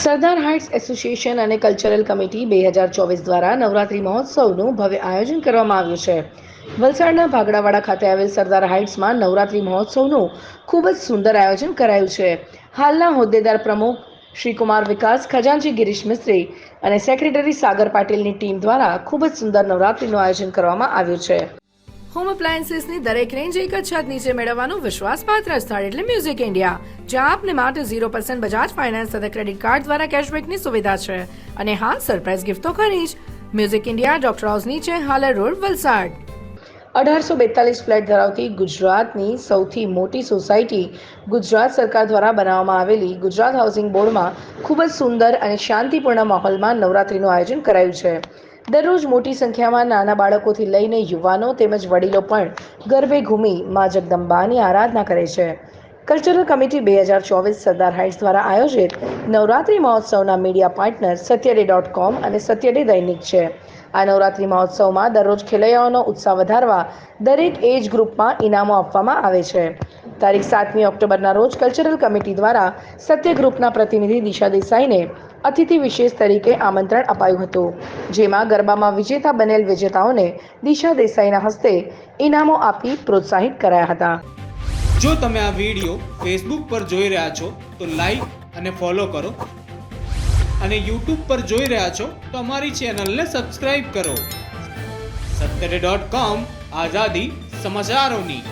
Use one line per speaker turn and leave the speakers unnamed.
સરદાર heights association અને cultural committee બે હજાર ચોવીસ દ્વારા નવરાત્રિ મહોત્સવનું ભવ્ય આયોજન કરવામાં આવ્યું છે. વલસાડના ભાગડાવાડા ખાતે આવેલ સરદાર હાઇટ્સમાં નવરાત્રિ મહોત્સવનું ખૂબ જ સુંદર આયોજન કરાયું છે. હાલના હોદ્દેદાર પ્રમુખ શ્રી કુમાર વિકાસ ખજાનજી ગિરીશ મિસ્ત્રી અને સેક્રેટરી સાગર પાટીલની ટીમ દ્વારા ખૂબ જ સુંદર નવરાત્રિનું આયોજન કરવામાં આવ્યું છે.
હોમ એપ્લાયન્સીસની દરેક રેન્જ એક જ છત નીચે મેળવવાનું વિશ્વાસપાત્ર સ્થળ એટલે મ્યુઝિક ઇન્ડિયા જ્યાં આપને માટે ઝીરો પર્સન્ટ બજાજ ફાઇનાન્સ તથા ક્રેડિટ કાર્ડ દ્વારા કેશબેકની સુવિધા છે. અને હા સરપ્રાઇઝ ગિફ્ટ તો ખરી જ. મ્યુઝિક ઇન્ડિયા ડોક્ટર હાઉસ નીચે, હાલર રોડ, વલસાડ.
અઢારસો બેતાલીસ ફ્લેટ ધરાવતી ગુજરાતની સૌથી મોટી સોસાયટી ગુજરાત સરકાર દ્વારા બનાવવામાં આવેલી ગુજરાત હાઉસિંગ બોર્ડમાં ખૂબ જ સુંદર અને શાંતિપૂર્ણ માહોલમાં નવરાત્રિનું આયોજન કરાયું છે. દરરોજ મોટી સંખ્યામાં નાના બાળકોથી લઈને યુવાનો તેમજ વડીલો પણ ગરબે ઘૂમી મા જગદંબાની આરાધના કરે છે. કલ્ચરલ કમિટી બે હજાર ચોવીસ સરદાર હાઇટ્સ દ્વારા આયોજિત નવરાત્રિ મહોત્સવના મીડિયા પાર્ટનર સત્યડે ડોટ કોમ અને સત્યડે દૈનિક છે. આ નવરાત્રિ મહોત્સવમાં દરરોજ ખેલૈયાઓનો ઉત્સાહ વધારવા દરેક એજ ગ્રુપમાં ઇનામો આપવામાં આવે છે. તારીખ સાતમી ઓક્ટોબરના રોજ કલ્ચરલ કમિટી દ્વારા સત્ય ગ્રુપના પ્રતિનિધિ દિશા દેસાઈને અતિથિ વિશેષ તરીકે આમંત્રણ અપાયું હતું. જેમાં ગરબામાં વિજેતા બનેલ વિજેતાઓને દિશા દેસાઈના હસ્તે ઇનામો આપી પ્રોત્સાહિત કરાયા હતા.
જો તમે આ વીડિયો ફેસબુક પર જોઈ રહ્યા છો, તો લાઈક અને ફોલો કરો. અને યુટ્યુબ પર જોઈ રહ્યા છો, તો અમારી ચેનલને સબસ્ક્રાઈબ કરો. સત્તરે ડોટ કોમ આઝાદી સમાચારોની.